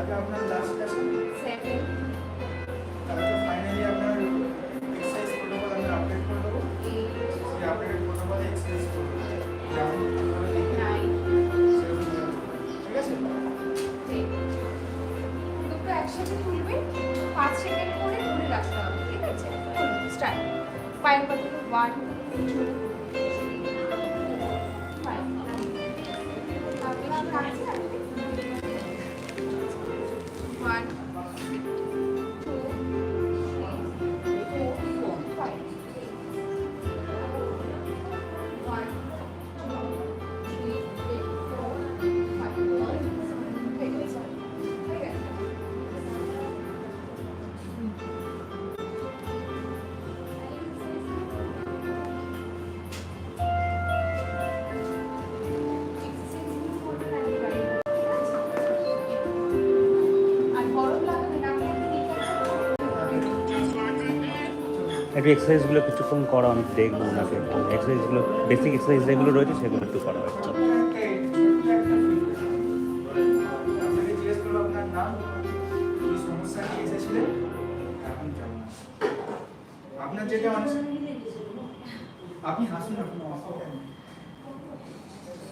কালকে আপনার লাস্ট আছে। সেভেন কালকে ফাইনালি আপনার এক্সারসাইজ প্রোটোকল আমি আপডেট করে দেবো। সেই আপডেটেড প্রোটোকলে এক্সারসাইজ করব যেমন ঠিক আছে? দুটো একসাথে তুলবে পাঁচ সেকেন্ড করে ধরে রাখতে হবে ঠিক আছে? স্টার্ট পায়ের পাতা ওয়ান টু একটু এক্সারসাইজগুলো কিছুক্ষণ করা, আমি দেখব ওনাকে। এক্সারসাইজগুলো বেসিক এক্সারসাইজ যেগুলো রয়েছে সেগুলো একটু করা আপনাকে আপনি হাসুন আপনার কি সমস্যা নিয়ে এসেছিলেন এখন কেমন আপনার যেটা মানুষ আপনি হাসুন না কোনো অসুবিধা নেই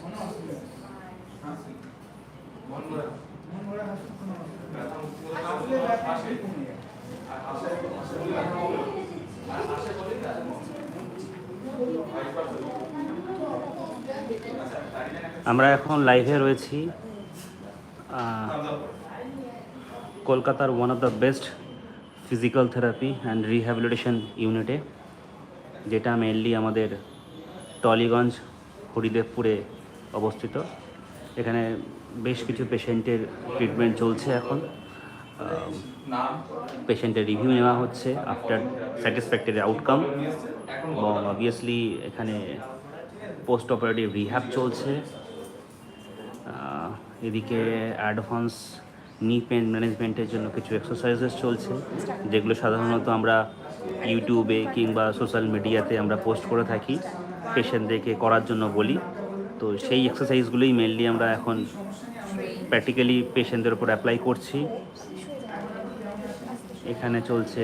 কোনো অসুবিধা নেই হাসুন মন ভরে মন ভরে হাসুন কোনো অসুবিধা নেই। আসলে ব্যথা আসলে কমে যায় আমরা এখন লাইভে রয়েছি কলকাতার one of the best physical therapy and rehabilitation ইউনিটে যেটা মেনলি আমাদের টলিগঞ্জ হরিদেবপুরে অবস্থিত। এখানে বেশ কিছু পেশেন্টের ট্রিটমেন্ট চলছে এখন। পেশেন্টের রিভিউ নেওয়া হচ্ছে আফটার স্যাটিসফ্যাক্টরি আউটকাম এবং অবভিয়াসলি এখানে পোস্ট অপারেটিভ রিহ্যাব চলছে। এদিকে অ্যাডভান্স নি পেন ম্যানেজমেন্টের জন্য কিছু এক্সারসাইজেস চলছে, যেগুলো সাধারণত আমরা ইউটিউবে কিংবা সোশ্যাল মিডিয়াতে আমরা পোস্ট করে থাকি পেশেন্টদেরকে করার জন্য বলি। তো সেই এক্সারসাইজগুলোই মেনলি আমরা এখন প্র্যাকটিক্যালি পেশেন্টদের উপর অ্যাপ্লাই করছি। এখানে চলছে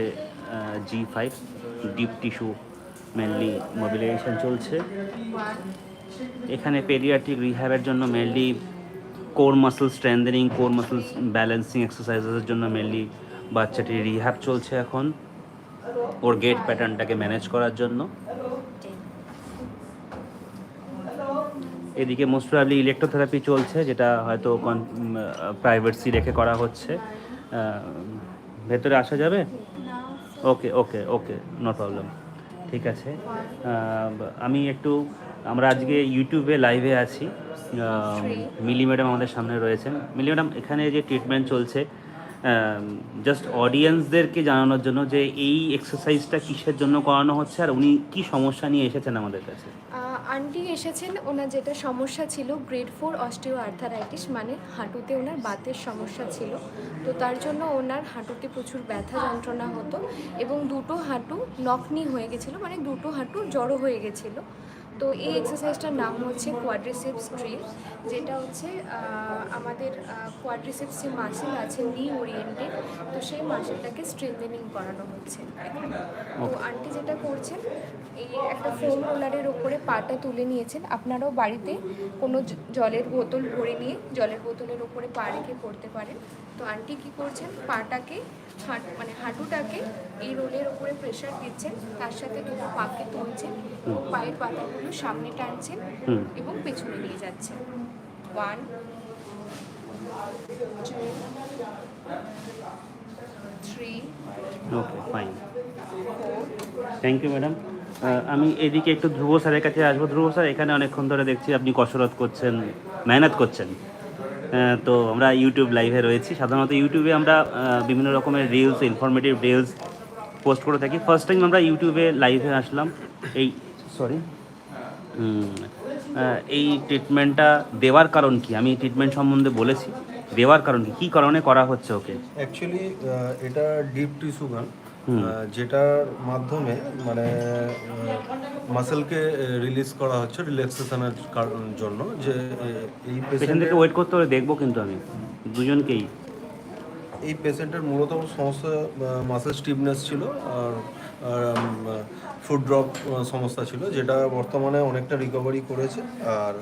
G five deep tissue mainly mobilisation চলছে। এখানে পেডিয়াট্রিক রিহ্যাবের জন্য mainly core muscle strengthening core muscle balancing এক্সারসাইজেসের জন্য মেনলি বাচ্চাটির রিহ্যাব চলছে এখন ওর গেট প্যাটার্নটাকে ম্যানেজ করার জন্য। এদিকে মোস্ট প্রবলি ইলেকট্রোথেরাপি চলছে যেটা হয়তো প্রাইভেট সি রেখে করা হচ্ছে। ভেতরে আসা যাবে? ওকে ওকে ওকে নো প্রবলেম ঠিক আছে। আমি একটু আমরা আজকে ইউটিউবে লাইভে আছি। মিলি ম্যাডাম আমাদের সামনে রয়েছেন। মিলি ম্যাডাম এখানে যে ট্রিটমেন্ট চলছে জাস্ট অডিয়েন্সদেরকে জানানোর জন্য যে এই এক্সারসাইজটা কিসের জন্য করানো হচ্ছে আর উনি কি সমস্যা নিয়ে এসেছেন আমাদের কাছে? আন্টি এসেছেন ওনার যেটা সমস্যা ছিল গ্রেড ফোর অস্টিও আর্থারাইটিস মানে হাঁটুতে ওনার বাতের সমস্যা ছিল। তো তার জন্য ওনার হাঁটুতে প্রচুর ব্যথা যন্ত্রণা হতো এবং দুটো হাঁটু নকনি হয়ে গেছিল মানে দুটো হাঁটু জড়ো হয়ে গেছিল। তো এই এক্সারসাইজটার নাম হচ্ছে কোয়াড্রিসেপস ড্রিল যেটা হচ্ছে আমাদের কোয়াড্রিসেপস যে মাসেল আছে নি ওরিয়েন্টেড তো সেই মাসেলটাকে স্ট্রেংথেনিং করানো হচ্ছে তো আন্টি যেটা করছেন এই একটা ফোম রোলারের ওপরে পাটা তুলে নিয়েছেন। আপনারাও বাড়িতে কোনো জলের বোতল ভরে নিয়ে জলের বোতলের ওপরে পা রেখে করতে পারেন। তো আন্টি কি করছেন পাটাকে হাঁট মানে হাঁটুটাকে এই রোলের ওপরে প্রেশার দিচ্ছেন তার সাথে দুটো পাকে তুলছেন এবং পায়ের পাতাগুলো সামনে টানছেন এবং পেছনে নিয়ে যাচ্ছেন। One two three okay fine thank you madam আমি এদিকে একটু ধ্রুব স্যারের কাছে আসব। ধ্রুব স্যার এখানে অনেকক্ষণ ধরে দেখছি আপনি কসরত করছেন মেহনত করছেন। আহ, তো আমরা ইউটিউব লাইভে রয়েছি। সাধারণত ইউটিউবে আমরা বিভিন্ন রকমের রিলস ইনফরমেটিভ রিলস পোস্ট করে থাকি। ফার্স্ট টাইম আমরা ইউটিউবে লাইভে আসলাম। এই সরি এই ট্রিটমেন্টটা দেওয়ার কারণ কি? আমি ট্রিটমেন্ট সম্বন্ধে বলেছি। দেওয়ার কারণ কি? কী কারণে করা হচ্ছে ওকে? অ্যাকচুয়ালি এটা ডিপ টিস্যু গান যেটার মাধ্যমে মানে মাসেলকে রিলিজ করা হচ্ছে রিল্যাক্সেশনের জন্য যে এই পেশেন্টের ওয়েট করতে হলে দেখব কিন্তু আমি। দুজনকেই। এই পেশেন্টের মূলত সমস্যা মাসেল স্টিফনেস ছিল আর ফুড ড্রপ সমস্যা ছিল যেটা বর্তমানে অনেকটা রিকভারি করেছে। আর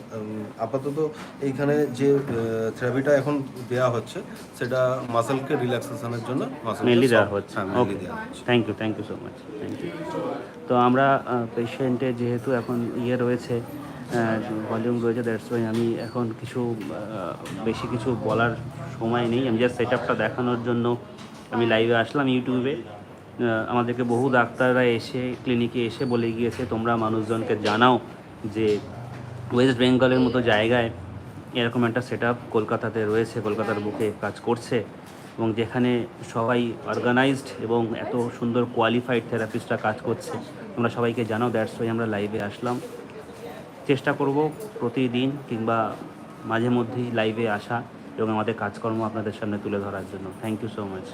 আপাতত এইখানে যে থেরাপিটা এখন দেওয়া হচ্ছে সেটা মাসেলকে রিল্যাক্সেশনের জন্য মেনলি দেওয়া হচ্ছে। Okay thank you thank you so much thank you তো আমরা পেশেন্টের যেহেতু এখন ইয়ে রয়েছে ভলিউম রয়েছে দ্যাটস ওয়াই আমি এখন কিছু বেশি কিছু বলার সময় নেই। আমি জাস্ট সেট আপটা দেখানোর জন্য আমি লাইভে আসলাম ইউটিউবে আমাদেরকে বহু ডাক্তাররা এসে ক্লিনিকে এসে বলে গিয়েছে, তোমরা মানুষজনকে জানাও যে ওয়েস্ট বেঙ্গলের মতো জায়গায় এরকম একটা সেট কলকাতাতে রয়েছে, কলকাতার বুকে কাজ করছে এবং যেখানে সবাই অর্গানাইজড এবং এত সুন্দর কোয়ালিফাইড থেরাপিস্টরা কাজ করছে। তোমরা সবাইকে জানাও দ্যাটস ওয়াই আমরা লাইভে আসলাম। চেষ্টা করব প্রতিদিন কিংবা মাঝে মধ্যেই লাইভে আসা এবং আমাদের কাজকর্ম আপনাদের সামনে তুলে ধরার জন্য। Thank you so much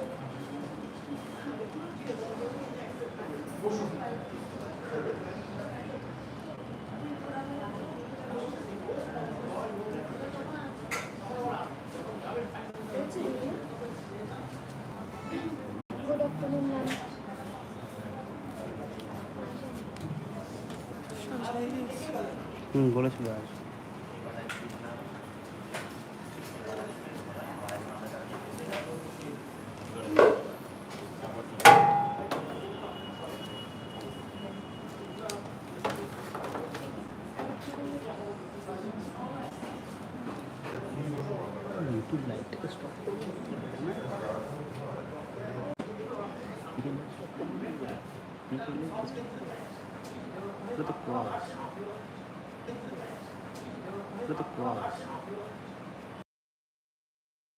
응, 몰랐습니다. Look at the cross. Look at the cross.